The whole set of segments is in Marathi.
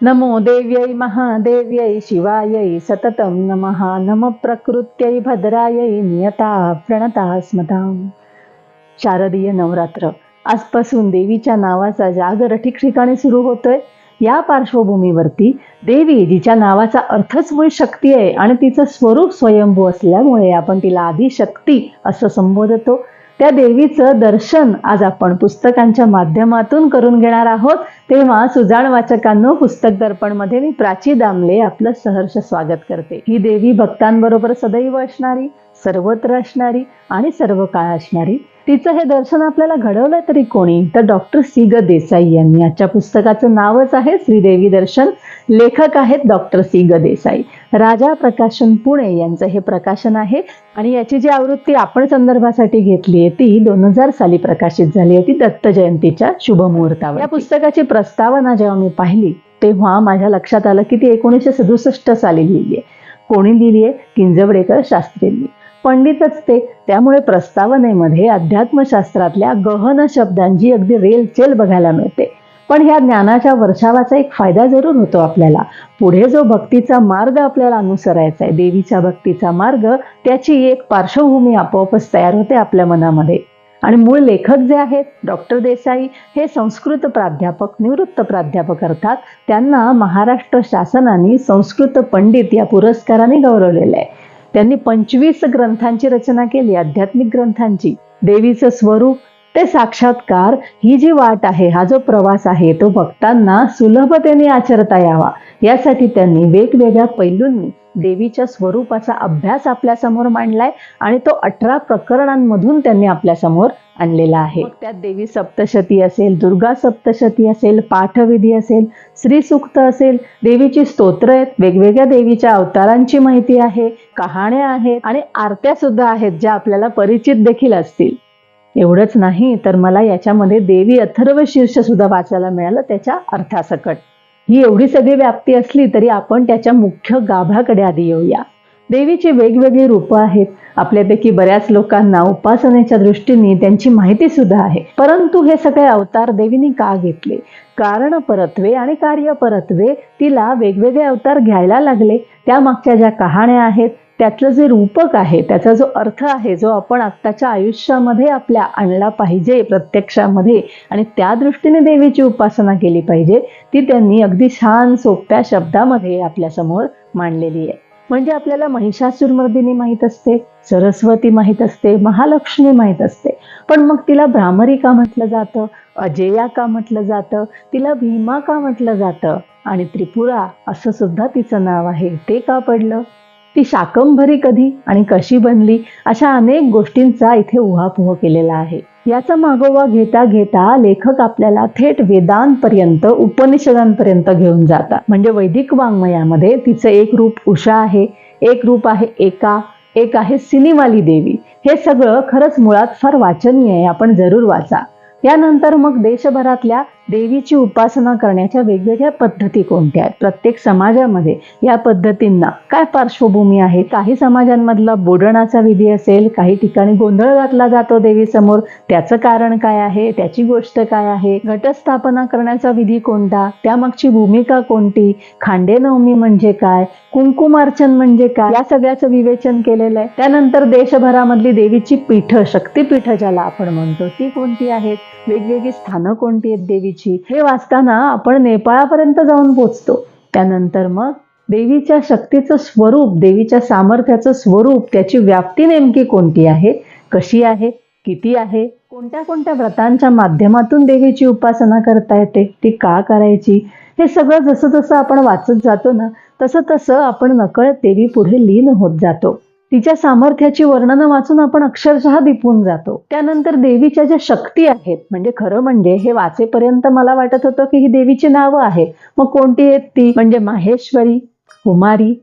नमो देव्यै महादेव्यै शिवायै सततं नमः। नम प्रकृत्यै भद्रायै नियता प्रणता स्मताम शारदीय नवरात्र। आजपासून देवीच्या नावाचा जागर ठिकठिकाणी सुरू होतोय. या पार्श्वभूमीवरती देवी जिच्या नावाचा अर्थच मूळ शक्ती आहे आणि तिचं स्वरूप स्वयंभू असल्यामुळे आपण तिला आधी शक्ती असं संबोधतो. त्या देवीचं दर्शन आज आपण पुस्तकांच्या माध्यमातून करून घेणार आहोत. तेव्हा सुजाण वाचकांनो पुस्तक दर्पणमध्ये मी प्राची दामले आपलं सहर्ष स्वागत करते. ही देवी भक्तांबरोबर सदैव असणारी सर्वत्र असणारी आणि सर्व काळ असणारी तिचं हे दर्शन आपल्याला घडवलं तरी कोणी? तर डॉक्टर सी ग देसाई यांनी. आजच्या पुस्तकाचं नावच आहे श्रीदेवी दर्शन. लेखक आहेत डॉक्टर सी ग देसाई. राजा प्रकाशन पुणे यांचं हे प्रकाशन आहे. आणि याची जी आवृत्ती आपण संदर्भासाठी घेतली आहे ती दोन हजार साली प्रकाशित झाली होती दत्त जयंतीच्या शुभमुहूर्तावर या पुस्तकाची प्रस्तावना जेव्हा मी पाहिली तेव्हा माझ्या लक्षात आलं की ती एकोणीसशे सदुसष्ट साली लिहिली आहे. कोणी लिहिली आहे? किंजवडेकर शास्त्रींनी पंडितच ते. त्यामुळे प्रस्तावनेमध्ये अध्यात्मशास्त्रातल्या गहन शब्दांची अगदी रेलचेल बघायला मिळते. पण ह्या ज्ञानाच्या वर्षावाचा एक फायदा जरूर होतो आपल्याला. पुढे जो भक्तीचा मार्ग आपल्याला अनुसरायचा आहे देवीच्या भक्तीचा मार्ग त्याची एक पार्श्वभूमी आपोआपच तयार होते आपल्या मनामध्ये. आणि मूळ लेखक जे आहेत डॉक्टर देसाई हे संस्कृत प्राध्यापक निवृत्त प्राध्यापक अर्थात त्यांना महाराष्ट्र शासनाने संस्कृत पंडित या पुरस्काराने गौरवलेलं आहे. त्यांनी पंचवीस ग्रंथांची रचना केली आध्यात्मिक ग्रंथांची. देवीचं स्वरूप ते साक्षात्कार ही जी वाट आहे हा जो प्रवास आहे तो भक्तांना सुलभतेने आचरता यावा. यासाठी त्यांनी वेगवेगळ्या पैलूंनी देवीच्या स्वरूपाचा अभ्यास आपल्यासमोर मांडलाय आणि तो अठरा प्रकरणांमधून त्यांनी आपल्यासमोर आणलेला आहे. त्यात देवी सप्तशती असेल दुर्गा सप्तशती असेल पाठविधी असेल श्रीसुक्त असेल देवीची स्तोत्र आहेत वेगवेगळ्या देवीच्या अवतारांची माहिती आहे कहाण्या आहेत आणि आरत्या सुद्धा आहेत ज्या आपल्याला परिचित देखील असतील. एवढंच नाही तर मला याच्यामध्ये देवी अथर्व शीर्ष सुद्धा वाचायला मिळालं त्याच्या अर्थासकट. ही एवढी सगळी व्याप्ती असली तरी आपण त्याच्या मुख्य गाभाकडे आधी येऊया. देवीची वेगवेगळी रूपं आहेत. आपल्यापैकी बऱ्याच लोकांना उपासनेच्या दृष्टीने त्यांची माहिती सुद्धा आहे. परंतु हे सगळे अवतार देवीने का घेतले? कारण परत्वे आणि कार्य परत्वे तिला वेगवेगळे अवतार घ्यायला लागले. त्या मागच्या ज्या कहाण्या आहेत त्यातलं जे रूपक आहे त्याचा जो अर्थ आहे जो आपण आत्ताच्या आयुष्यामध्ये आपल्या आणला पाहिजे प्रत्यक्षामध्ये आणि त्या दृष्टीने देवीची उपासना केली पाहिजे ती त्यांनी अगदी छान सोप्या शब्दामध्ये आपल्यासमोर मांडलेली आहे. म्हणजे आपल्याला महिषासुरमर्दिनी माहीत असते सरस्वती माहीत असते महालक्ष्मी माहीत असते. पण मग तिला भ्रामरी का म्हटलं जातं? अजेया का म्हटलं जातं? तिला भीमा का म्हटलं जातं? आणि त्रिपुरा असं सुद्धा तिचं नाव आहे. ते का पडलं? ती शाकंभरी कधी आणि कशी बनली? अशा अनेक गोष्टींचा इथे उहापोह केलेला आहे. याचा मागोवा घेता घेता लेखक आपल्याला थेट वेदांपर्यंत उपनिषदांपर्यंत घेऊन जातात. म्हणजे वैदिक वाङ्मयामध्ये तिचं एक रूप उषा आहे एक रूप आहे एका एक आहे सिनेमाली देवी. हे सगळं खरंच मुळात फार वाचनीय आहे आपण जरूर वाचा. यानंतर मग देशभरातल्या देवीची उपासना करण्याच्या वेगवेगळ्या पद्धती कोणत्या आहेत? प्रत्येक समाजामध्ये या पद्धतींना काय पार्श्वभूमी आहे? काही समाजांमधला बोडणाचा विधी असेल काही ठिकाणी गोंधळ घातला जातो देवीसमोर. त्याचं कारण काय आहे? त्याची गोष्ट काय आहे? घटस्थापना करण्याचा विधी कोणता? त्यामागची भूमिका कोणती? खांडेनवमी म्हणजे काय? कुंकुमार्चन म्हणजे काय? या सगळ्याचं विवेचन केलेलं आहे. त्यानंतर देशभरामधली देवीची पीठ शक्तीपीठ ज्याला आपण म्हणतो ती कोणती आहेत? वेगवेगळी स्थानं कोणती आहेत देवी देवीची हे वाचताना आपण नेपाळापर्यंत जाऊन पोचतो. त्यानंतर मग देवीच्या शक्तीचं स्वरूप देवीच्या सामर्थ्याचं स्वरूप त्याची व्याप्ती नेमकी कोणती आहे? कशी आहे? किती आहे? कोणत्या कोणत्या व्रतांच्या माध्यमातून देवीची उपासना करता येते? ती का करायची? हे सगळं जसं जसं आपण वाचत जातो ना तसं तसं आपण नकळत देवी पुढे लीन होत जातो. तिच्या सामर्थ्याची वर्णनं वाचून आपण अक्षरशः दिपून जातो. त्यानंतर देवीच्या ज्या शक्ती आहेत म्हणजे खरं म्हणजे हे वाचेपर्यंत मला वाटत होतं की ही देवीची नावं आहेत. मग कोणती आहेत ती? म्हणजे माहेश्वरी कुमारी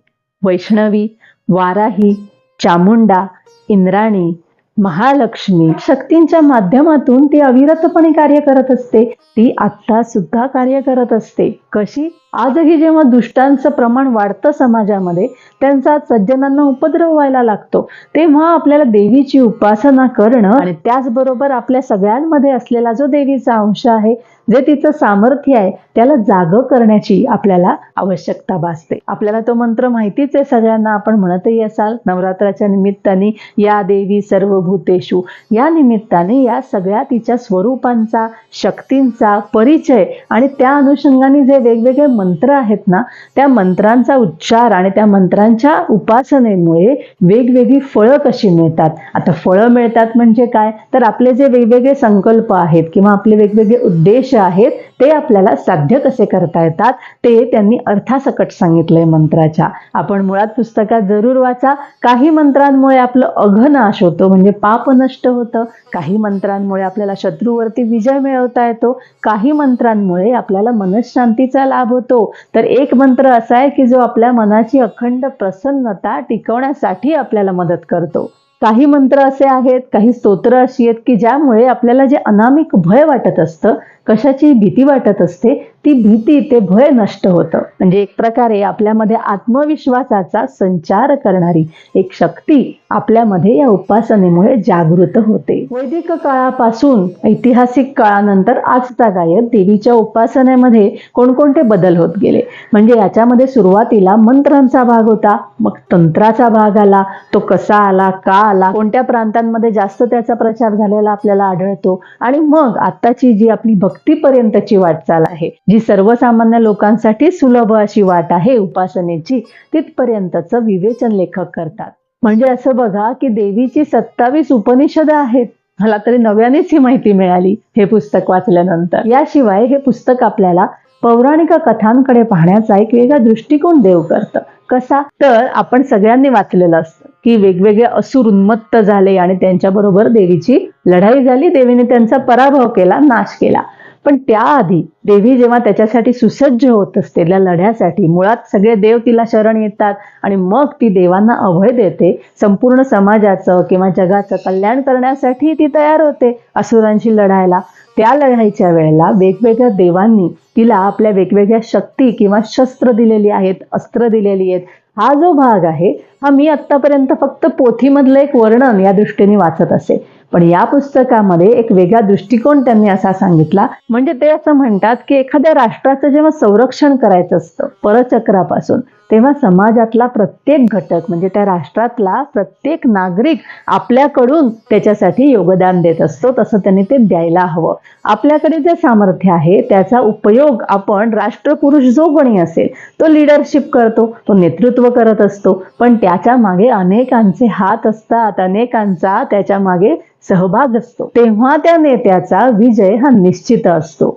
वैष्णवी वाराही चामुंडा इंद्राणी महालक्ष्मी शक्तींच्या माध्यमातून ती अविरतपणे कार्य करत असते. ती आत्ता सुद्धा कार्य करत असते. कशी? आजही जेव्हा दुष्टांचं प्रमाण वाढतं समाजामध्ये त्यांचा सज्जनांना उपद्रव व्हायला लागतो. तेव्हा आपल्याला देवीची उपासना करणं आणि त्याचबरोबर आपल्या सगळ्यांमध्ये असलेला जो देवीचा अंश आहे जे तिचं सामर्थ्य आहे त्याला जाग करण्याची आपल्याला आवश्यकता भासते. आपल्याला तो मंत्र माहितीच आहे सगळ्यांना आपण म्हणतही असाल नवरात्राच्या निमित्ताने या देवी सर्व भूतेषु या निमित्ताने या सगळ्या तिच्या स्वरूपांचा शक्तींचा परिचय आणि त्या अनुषंगाने जे वेगवेगळे मंत्र आहेत ना त्या मंत्रांचा उच्चार आणि त्या मंत्रांच्या उपासनेमुळे वेगवेगळी फळं कशी मिळतात. आता फळं मिळतात म्हणजे काय? तर आपले जे वेगवेगळे संकल्प आहेत किंवा आपले वेगवेगळे उद्देश आहेत ते आपल्याला साध्य कसे करता येतात ते त्यांनी अर्थासकट सांगितलंय मंत्राच्या. आपण मुळात पुस्तकात जरूर वाचा. काही मंत्रांमुळे आपलं अघनाश होतो म्हणजे पाप नष्ट होतं. काही मंत्रांमुळे आपल्याला शत्रूवरती विजय मिळवता येतो. काही मंत्रांमुळे आपल्याला मनशांतीचा लाभ होतो. तर एक मंत्र असा आहे की जो आपल्या मनाची अखंड प्रसन्नता टिकवण्यासाठी आपल्याला मदत करतो. काही मंत्र असे आहेत काही स्तोत्र अशी आहेत की ज्यामुळे आपल्याला जे अनामिक भय वाटत असतं कशाची भीती वाटत असते ती भीती ते भय नष्ट होतं. म्हणजे एक प्रकारे आपल्यामध्ये आत्मविश्वासाचा संचार करणारी एक शक्ती आपल्यामध्ये या उपासनेमुळे जागृत होते. वैदिक काळापासून ऐतिहासिक काळानंतर आजचा गायक देवीच्या उपासनेमध्ये कोणकोणते बदल होत गेले? म्हणजे याच्यामध्ये सुरुवातीला मंत्रांचा भाग होता मग तंत्राचा भाग आला तो कसा आला का आला कोणत्या प्रांतांमध्ये जास्त त्याचा प्रचार झालेला आपल्याला आढळतो आणि मग आत्ताची जी आपली भक्तीपर्यंतची वाटचाल आहे. जी सर्वसामान्य लोकांसाठी सुलभ अशी वाट आहे उपासनेची तिथपर्यंतचं विवेचन लेखक करतात. म्हणजे असं बघा की देवीची सत्तावीस उपनिषद आहेत. मला तरी नव्यानेच ही माहिती मिळाली हे पुस्तक वाचल्यानंतर. याशिवाय हे पुस्तक आपल्याला पौराणिक कथांकडे पाहण्याचा एक वेगळा दृष्टिकोन देव करतं. कसा? तर आपण सगळ्यांनी वाचलेलं असतं की वेगवेगळे असुर उन्मत्त झाले आणि त्यांच्याबरोबर देवीची लढाई झाली. देवीने त्यांचा पराभव केला नाश केला. पण त्याआधी देवी जेव्हा त्याच्यासाठी सुसज्ज होत असते त्या लढ्यासाठी मुळात सगळे देव तिला शरण येतात आणि मग ती देवांना अभय देते संपूर्ण समाजाचं किंवा जगाचं कल्याण करण्यासाठी ती तयार होते असुरांशी लढायला. त्या लढाईच्या वेळेला वेगवेगळ्या देवांनी तिला आपल्या वेगवेगळ्या शक्ती किंवा शस्त्र दिलेली आहेत अस्त्र दिलेली आहेत. हा जो भाग आहे हा मी आत्तापर्यंत फक्त पोथीमधलं एक वर्णन या दृष्टीने वाचत असे. पण या पुस्तकामध्ये एक वेगळा दृष्टिकोन त्यांनी असा सांगितला. म्हणजे ते असं म्हणतात की एखाद्या राष्ट्राचं जेव्हा संरक्षण करायचं असतं परचक्रापासून तेव्हा समाजातला प्रत्येक घटक म्हणजे त्या राष्ट्रातला प्रत्येक नागरिक आपल्याकडून त्याच्यासाठी योगदान देत असतो तसं त्यांनी ते द्यायला हवं. आपल्याकडे जे सामर्थ्य आहे त्याचा उपयोग आपण राष्ट्रपुरुष जो कोणी असेल तो लिडरशिप करतो तो नेतृत्व करत असतो पण त्याच्यामागे अनेकांचे हात असतात अनेकांचा त्याच्यामागे सहभाग असतो. तेव्हा त्या नेत्याचा विजय हा निश्चित असतो.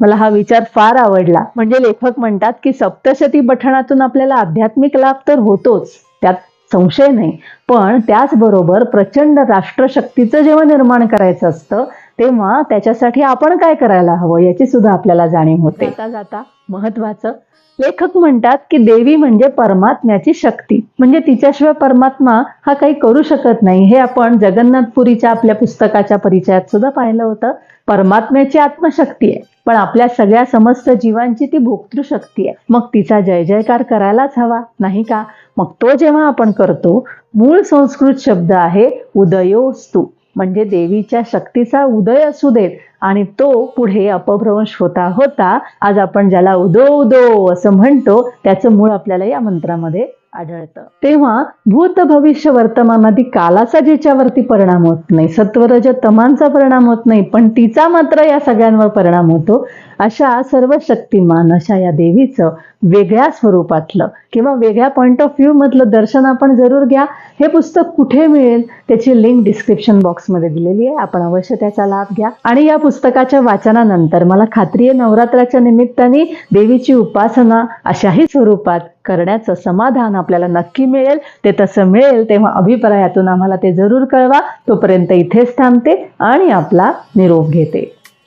मला हा विचार फार आवडला. म्हणजे लेखक म्हणतात की सप्तशती पठणातून आपल्याला आध्यात्मिक लाभ तर होतोच त्यात संशय नाही. पण त्याचबरोबर प्रचंड राष्ट्रशक्तीचं जेव्हा निर्माण करायचं असतं तेव्हा त्याच्यासाठी आपण काय करायला हवं याची सुद्धा आपल्याला जाणीव होते. जाता जाता महत्वाचं लेखक म्हणतात की देवी म्हणजे परमात्म्याची शक्ती. म्हणजे तिच्याशिवाय परमात्मा हा काही करू शकत नाही. हे आपण जगन्नाथपुरीच्या आपल्या पुस्तकाच्या परिचयात सुद्धा पाहिलं होतं. परमात्म्याची आत्मशक्ती आहे. पण आपल्या सगळ्या समस्त जीवांची ती भोक्तृशक्ती आहे. मग तिचा जय जयकार करायलाच हवा नाही का? मग तो जेव्हा आपण करतो मूळ संस्कृत शब्द आहे उदयोस्तू. म्हणजे देवीच्या शक्तीचा उदय असू देत. आणि तो पुढे अपभ्रंश होता होता. आज आपण ज्याला उदो उदो असं म्हणतो त्याचं मूळ आपल्याला या मंत्रामध्ये आढळतं. तेव्हा भूत भविष्य वर्तमानादी कालाचा ज्याच्यावरती परिणाम होत नाही सत्वरज तमांचा परिणाम होत नाही पण तिचा मात्र या सगळ्यांवर परिणाम होतो. अशा सर्व शक्तिमान अशा या देवीचं वेगळ्या स्वरूपातलं किंवा वेगळ्या पॉईंट ऑफ व्ह्यू मधलं दर्शन आपण जरूर घ्या. हे पुस्तक कुठे मिळेल त्याची लिंक डिस्क्रिप्शन बॉक्समध्ये दिलेली आहे. आपण अवश्य त्याचा लाभ घ्या. आणि या पुस्तकाच्या वाचनानंतर मला खात्री आहे नवरात्राच्या निमित्ताने देवीची उपासना अशाही स्वरूपात करण्याचं समाधान आपल्याला नक्की मिळेल. ते तसं मिळेल तेव्हा अभिप्रायातून आम्हाला ते जरूर कळवा. तोपर्यंत इथेच थांबते आणि आपला निरोप घेते.